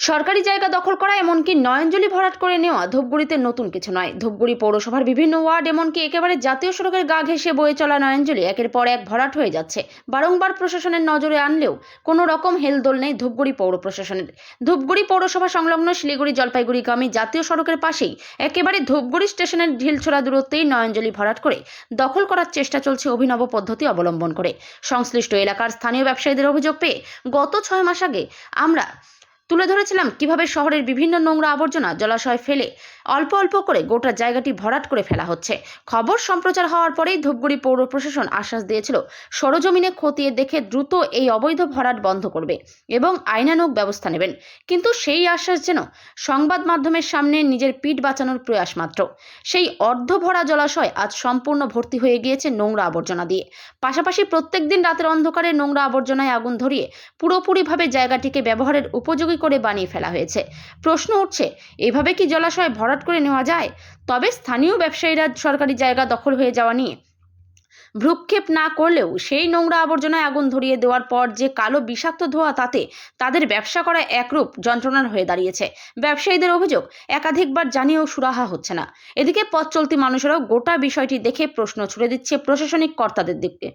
সরকারি জায়গা দখল করা এমনকি নয়নজলি ভরাট করে নেওয়া ধূপগুড়িতে নতুন কিছু নয়। ধূপগুড়ি পৌরসভার বিভিন্ন ওয়ার্ড এমনকি একেবারে জাতীয় সড়কের গা ঘেঁষে বয়ে চলা নয়নজলি একের পর এক ভরাট হয়ে যাচ্ছে। বারংবার প্রশাসনের নজরে আনলেও কোনো রকম হেলদোল নেই ধূপগুড়ি পৌর প্রশাসনের। ধূপগুড়ি পৌরসভা সংলগ্ন শিলিগুড়ি জলপাইগুড়িগামী জাতীয় সড়কের পাশেই একেবারে ধূপগুড়ি স্টেশনের ঢিলছোড়া দূরত্বেই নয়নজলি ভরাট করে দখল করার চেষ্টা চলছে অভিনব পদ্ধতি অবলম্বন করে। সংশ্লিষ্ট এলাকার স্থানীয় ব্যবসায়ীদের অভিযোগ পেয়ে গত ছয় মাস আগে আমরা তুলে ধরেছিলাম কীভাবে শহরের বিভিন্ন নোংরা আবর্জনা জলাশয় ফেলে অল্প অল্প করে গোটা জায়গাটি ভরাট করে ফেলা হচ্ছে। খবর সম্প্রচার হওয়ার পরেই ধূপগুড়ি পৌর প্রশাসন আশ্বাস দিয়েছিল, সরজমিনে খতিয়ে দেখে দ্রুত এই অবৈধ ভরাট বন্ধ করবে এবং আইনানুগ ব্যবস্থা নেবেন। কিন্তু সেই আশ্বাস যেন সংবাদ মাধ্যমের সামনে নিজের পিঠ বাঁচানোর প্রয়াস মাত্র। সেই অর্ধভরা জলাশয় আজ সম্পূর্ণ ভর্তি হয়ে গিয়েছে নোংরা আবর্জনা দিয়ে। পাশাপাশি প্রত্যেক দিন রাতের অন্ধকারে নোংরা আবর্জনায় আগুন ধরিয়ে পুরোপুরিভাবে জায়গাটিকে ব্যবহারের উপযোগী করে বানিয়ে ফেলা হয়েছে। প্রশ্ন উঠছে, এভাবে কি জলাশয় ভরাট করে নেওয়া যায়? তবে স্থানীয় ব্যবসায়ীরা সরকারি জায়গা দখল হয়ে যাওয়া নিয়ে ভ্রুক্ষেপ না করলেও সেই নোংরা আবর্জনায় আগুন ধরিয়ে দেওয়ার পর যে কালো বিষাক্ত ধোঁয়া তাতে তাদের ব্যবসা করা একরূপ যন্ত্রণার হয়ে দাঁড়িয়েছে। ব্যবসায়ীদের অভিযোগ, একাধিকবার জানিয়েও সুরাহা হচ্ছে না। এদিকে পথ চলতি মানুষেরাও গোটা বিষয়টি দেখে প্রশ্ন ছুড়ে দিচ্ছে প্রশাসনিক কর্তাদের দিকে।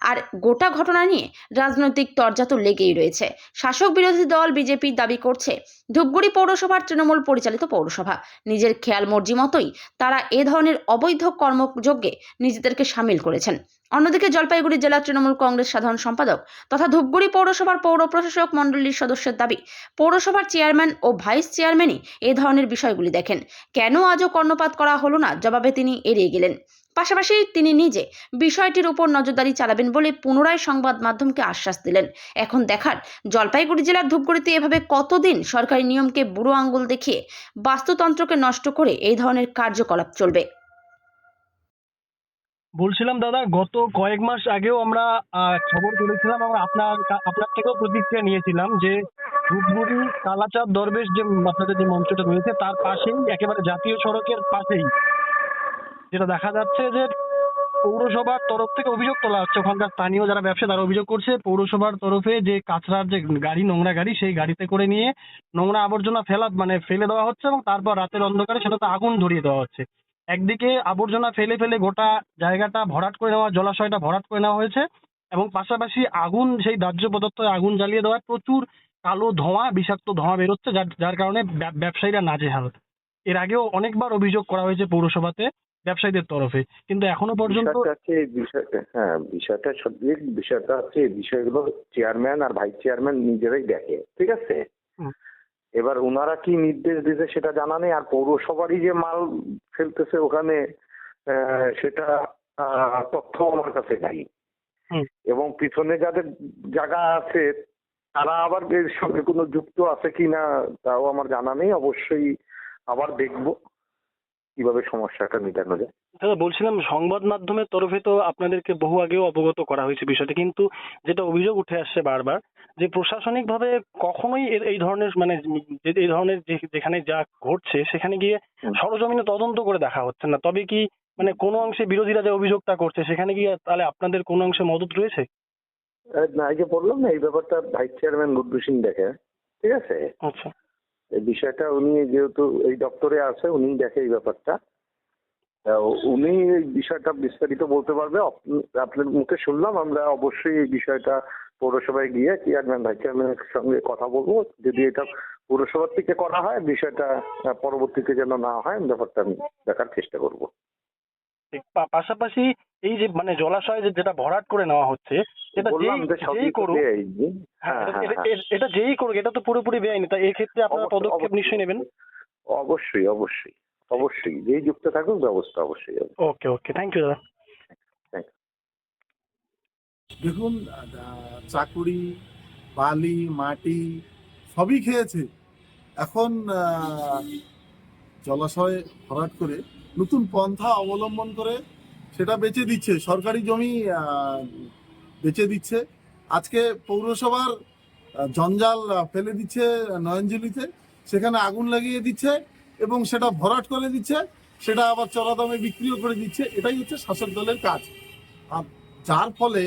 আর গোটা ঘটনা নিয়ে রাজনৈতিক তরজা তো লেগেই রয়েছে। শাসক বিরোধী দল বিজেপি দাবি করছে, ধূপগুড়ি পৌরসভার তৃণমূল পরিচালিত পৌরসভা। নিজের খেয়াল মর্জি মতোই তারা এ ধরনের অবৈধ কর্মযজ্ঞে নিজেদেরকে সামিল করেছেন। অন্যদিকে জলপাইগুড়ি জেলা তৃণমূল কংগ্রেস সাধারণ সম্পাদক তথা ধূপগুড়ি পৌরসভার পৌর প্রশাসক মণ্ডলীর সদস্যের দাবি, পৌরসভার চেয়ারম্যান ও ভাইস চেয়ারম্যানই এ ধরনের বিষয়গুলি দেখেন। কেন আজও কর্ণপাত করা হলো না? জবাবে তিনি এড়িয়ে গেলেন। পাশাপাশি তিনি নিজে বিষয়টির উপর নজরদারি চালাবেন বলে পুনরায় সংবাদ মাধ্যমকে আশ্বাস দিলেন। এখন দেখার, জলপাইগুড়ি জেলার ধূপগুড়িতে এভাবে কতদিন সরকারি নিয়মকে বুড়ো আঙ্গুল দেখিয়ে বাস্তুতন্ত্রকে নষ্ট করে এই ধরনের কার্যকলাপ চলবে? বলছিলাম, দাদা, গত কয়েক মাস আগেও আমরা খবর করেছিলাম এবং আপনার আপনার থেকেও প্রতিক্রিয়া নিয়েছিলাম যে ধূপগুড়ি, কালাচাঁদ দরবেশ যে আপনাদের যে মঞ্চটা রয়েছে, তার পাশেই, একেবারে জাতীয় সড়কের পাশেই। যেটা দেখা যাচ্ছে যে পৌরসভার তরফ থেকে অভিযোগ তোলা হচ্ছে। ওখানকার স্থানীয় যারা ব্যবসা, তারা অভিযোগ করছে, পৌরসভার তরফে যে কাঁচরার যে গাড়ি, নোংরা গাড়ি, সেই গাড়িতে করে নিয়ে নোংরা আবর্জনা ফেলা মানে ফেলে দেওয়া হচ্ছে এবং তারপর রাতের অন্ধকারে সেটাতে আগুন ধরিয়ে দেওয়া হচ্ছে। একদিকে আবর্জনা ফেলে ফেলে গোটা জায়গাটা ভরাট করে নেওয়া জলাশয়টা ভরাট করে নেওয়া হয়েছে এবং পাশাপাশি আগুন সেই দাহ্য পদার্থ আগুন জ্বালিয়ে দেওয়ায় প্রচুর কালো ধোঁয়া বিষাক্ত ধোঁয়া বেরোচ্ছে যার যার কারণে ব্যব- ব্যবসায়ীরা নাজেহাল এর আগেও অনেকবার অভিযোগ করা হয়েছে পৌরসভাতে ব্যবসায়ীদের তরফে কিন্তু এখনও পর্যন্ত বিষয়টা হচ্ছে হ্যাঁ বিষয়টা সত্যি বিষয়টা হচ্ছে এই বিষয়গুলো চেয়ারম্যান আর ভাইস চেয়ারম্যান নিজেরাই দেখে ঠিক আছে। এবার ওনারা কি নির্দেশ দিয়েছে সেটা জানা নেই আর পৌরসভারই যে মাল ফেলতেছে ওখানে আহ, সেটা তথ্য আমার কাছে নাই। এবং পিছনে যাদের জায়গা আছে তারা আবার এর সঙ্গে কোনো যুক্ত আছে কিনা তাও আমার জানা নেই। অবশ্যই আবার দেখব। কীভাবে সমস্যাটা মেটানো যায়? দাদা বলছিলাম সংবাদ মাধ্যমের তরফে তো আপনাদেরকে বহু আগেও অবগত করা হয়েছে বিষয়টা। কিন্তু যেটা অভিযোগ উঠে আসছে বারবার যে প্রশাসনিক ভাবে কখনোই এই ধরনের মানে এই ধরনের যেখানে যা ঘটছে সেখানে গিয়ে সরজমিনে তদন্ত করে দেখা হচ্ছে না। তবে কি মানে কোনো অংশে বিরোধীরা যে অভিযোগটা করছে সেখানে গিয়ে তাহলে আপনাদের কোনো অংশে মদত রয়েছে? না এই যে বললাম না এই ব্যাপারটা ভাইস চেয়ারম্যান গুড্ডু সিং দেখে ঠিক আছে? আচ্ছা। এই বিষয়টা উনি যেহেতু এই দপ্তরে আছে উনি দেখে এই ব্যাপারটা। উনি এই বিষয়টা বিস্তারিত বলতে পারবে। আপনার মুখে শুনলাম, আমরা অবশ্যই এই বিষয়টা পৌরসভায় গিয়ে চেয়ারম্যান ভাইস চেয়ারম্যানের সঙ্গে কথা বলব। যদি এটা পৌরসভার থেকে করা হয়, বিষয়টা পরবর্তীতে যেন না হয় ব্যাপারটা আমি দেখার চেষ্টা করব। পাশাপাশি এই যে মানে জলাশয় যেটা ভরাট করে নেওয়া হচ্ছে এটা যেই যেই করুক। হ্যাঁ, হ্যাঁ এটা- এটা- হ্যাঁ। এটা- এটা যেই করুক এটা তো পুরোপুরি বেআইনি। তাই এই ক্ষেত্রে আপনারা অবশ্যই, পদক্ষেপ নিশ্চয়ই নেবেন। অবশ্যই অবশ্যই অবশ্যই। যেই যুক্ত থাকুক ব্যবস্থা অবশ্যই ওকে ওকে। থ্যাংক ইউ দাদা। দেখুন আহ, চাকুরি বালি মাটি সবই খেয়েছে। এখন আহ, জলাশয় ভরাট করে নতুন পন্থা অবলম্বন করে সেটা বেচে দিচ্ছে। সরকারি জমি আহ, বেচে দিচ্ছে। আজকে পৌরসভার জঞ্জাল ফেলে দিচ্ছে নয়নজলিতে। সেখানে আগুন লাগিয়ে দিচ্ছে এবং সেটা ভরাট করে দিচ্ছে। সেটা আবার চড়া দামে বিক্রিও করে দিচ্ছে। এটাই হচ্ছে শাসক দলের কাজ। আর যার ফলে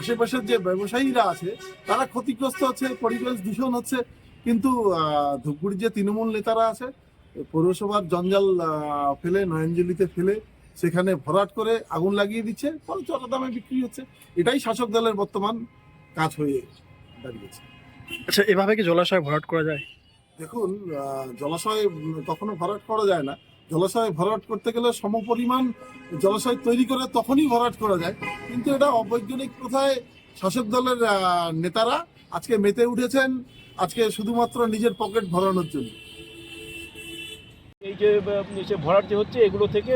আশেপাশের যে ব্যবসায়ীরা আছে, তারা ক্ষতিগ্রস্ত হচ্ছে, পরিবেশ দূষণ হচ্ছে। কিন্তু ধূপগুড়ির যে তৃণমূল নেতারা আছে, পৌরসভার জঞ্জাল ফেলে, নয়নজলিতে ফেলে সেখানে ভরাট করে আগুন লাগিয়ে দিচ্ছে ফলে চড়া দামে বিক্রি হচ্ছে। এটাই শাসক দলের বর্তমান কাজ হয়ে দাঁড়িয়েছে। আচ্ছা এভাবে কি জলাশয় ভরাট করা যায়? দেখুন জলাশয় কখনো ভরাট করা যায় না। জলাশয় ভরাট করতে গেলে সমপরিমাণ জলাশয় তৈরি করে তখনই ভরাট করা যায়। কিন্তু এটা অবৈজ্ঞানিক প্রথায় শাসক দলের নেতারা আজকে মেতে উঠেছেন। আজকে শুধুমাত্র নিজের পকেট ভরানোর জন্য। যে যে ভরাট যে হচ্ছে এগুলো থেকে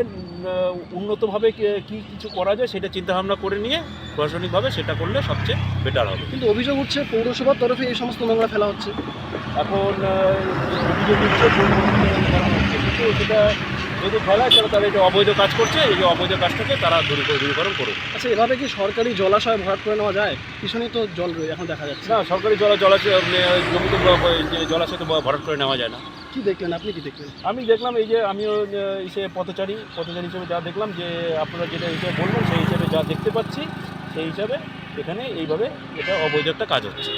উন্নতভাবে কি- কিছু করা যায় সেটা চিন্তা ভাবনা করে নিয়ে প্রশাসনিকভাবে সেটা করলে সবচেয়ে বেটার হবে। কিন্তু অভিযোগ উঠছে পৌরসভার তরফে এই সমস্ত নোংরা ফেলা হচ্ছে। এখন অভিযোগ উঠছে কিন্তু সেটা যদি ফেলায় তাহলে তারা এটা অবৈধ কাজ করছে এই যে অবৈধ কাজটাকে তারা দূরীকরণ করুক। আচ্ছা এভাবে কি সরকারি জলাশয় ভরাট করে নেওয়া যায়? পিছনেই তো জল রয়ে- এখন দেখা যাচ্ছে। না সরকারি জলা জলাশয় জমিতে জলাশয় তো ভরাট করে নেওয়া যায় না। কি দেখলেন? আপনি কি দেখলেন? আমি দেখলাম এই যে আমিও ইসে এসে পথচারী পথচারী হিসেবে যা দেখলাম যে আপনারা যেটা হিসেবে বলবেন সেই হিসেবে যা দেখতে পাচ্ছি সেই হিসাবে এখানে এইভাবে এটা অবৈধ একটা কাজ হচ্ছে।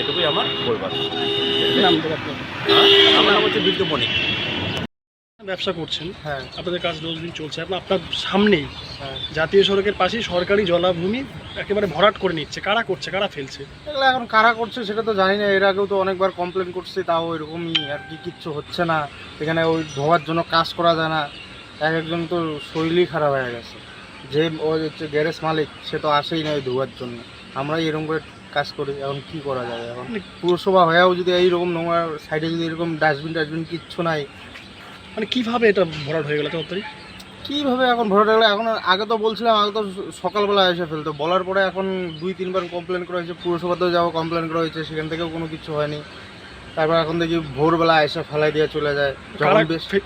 এটুকুই আমার বলবার। নাম হ্যাঁ, আমার নাম হচ্ছে বিদ্যু মণিক ব্যবসা করছেন। হ্যাঁ। আপনাদের কাজ দিন চলছে। এখন আপনার সামনেই হ্যাঁ। জাতীয় সড়কের পাশেই সরকারি জলাভূমি একেবারে ভরাট করে নিচ্ছে। কারা করছে কারা ফেলছে? এগুলো এখন কারা করছে সেটা তো জানি না। এর আগেও তো অনেকবার কমপ্লেন করছি তাও এরকমই আর কি কিচ্ছু হচ্ছে না। এখানে ওই ধোয়ার জন্য কাজ করা যায় না। এক একজন তো শৈলী খারাপ হয়ে গেছে। যে ওই হচ্ছে গ্যারেজ মালিক সে তো আসেই না ওই ধোয়ার জন্য। আমরাই এরকম করে কাজ করি এখন কি করা যাবে? এখন পুরসভা হয়েও যদি এইরকম নোংরা সাইডে যদি এরকম ডাস্টবিন টাস্টবিন কিচ্ছু নাই মানে কীভাবে এটা ভরাট হয়ে গেল তাড়াতাড়ি কীভাবে এখন ভোট হলে এখন আগে তো বলছিলাম আগে তো সকালবেলা এসে ফেলতো। বলার পরে এখন দুই তিনবার কমপ্লেন করা হয়েছে পুরসভাতেও যাব কমপ্লেন করা হয়েছে সেখান থেকেও কোনো কিছু হয়নি। তারপর এখন দেখি ভোরবেলা এসে ফেলাই দিয়ে চলে যায়।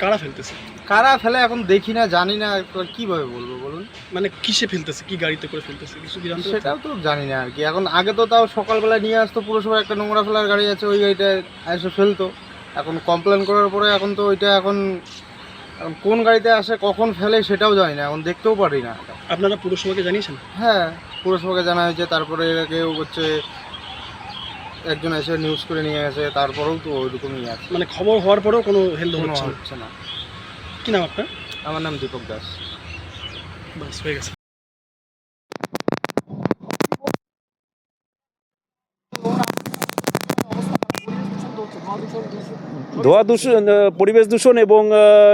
কারা ফেলতেছে? কারা ফেলে এখন দেখি না জানি না কীভাবে বলব বলুন? মানে কিসে ফেলতেছে? কি গাড়িতে করে ফেলতেছে? কিছু কি জানতে সেটাও তো জানি না আর কি। এখন আগে তো তাও সকালবেলা নিয়ে আসতো পুরসভার একটা নোংরা ফেলার গাড়ি আছে ওই গাড়িটা এসে ফেলতো। এখন কমপ্লেন করার পরে এখন তো ওইটা এখন কোন গাড়িতে আসে কখন ফেলে সেটাও জানি না এখন দেখতেও পারি না। আপনারা পুরসভাকে জানিয়েছেন? হ্যাঁ পুরসভাকে জানা হয়েছে তারপরে কেউ হচ্ছে একজন এসে নিউজ করে নিয়ে গেছে তারপরেও তো ওইরকমই আছে। মানে খবর হওয়ার পরেও কোনো না? হচ্ছে না। কি নাম আপনার? আমার নাম দীপক দাস। বাস হয়ে গেছে। ধোয়া দূষণ পরিবেশ দূষণ এবং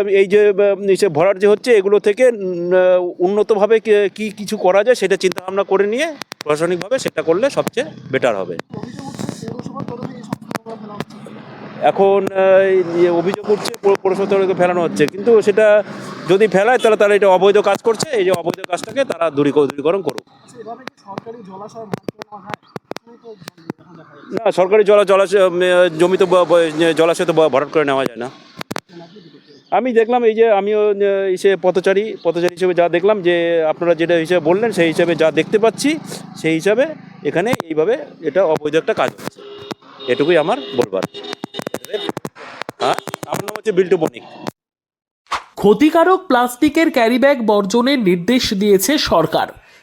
এই যে নিচে ভরাট যে হচ্ছে এগুলো থেকে উন্নতভাবে কি- কিছু করা যায় সেটা চিন্তা ভাবনা করে নিয়ে প্রশাসনিকভাবে সেটা করলে সবচেয়ে বেটার হবে। এখন অভিযোগ উঠছে পৌর- পৌরসভা ফেলানো হচ্ছে। কিন্তু সেটা যদি ফেলায় তাহলে তারা এটা অবৈধ কাজ করছে। এই যে অবৈধ কাজটাকে তারা দূরীক- দূরীকরণ করুক। না, সরকারি জলা জলাশয় জমিতে জলাশয় তো ভরাট করে নেওয়া যায় না। আমি দেখলাম এই যে আমিও এসে পথচারী পথচারী হিসেবে যা দেখলাম যে আপনারা যেটা হিসেবে বললেন, সেই হিসাবে যা দেখতে পাচ্ছি, সেই হিসাবে এখানে এইভাবে এটা অবৈধ একটা কাজ হচ্ছে। এটুকুই আমার বলবার। হ্যাঁ আমার নাম হচ্ছে বিল্টু বণিক। ক্ষতিকারক প্লাস্টিকের ক্যারিব্যাগ বর্জনের নির্দেশ দিয়েছে সরকার।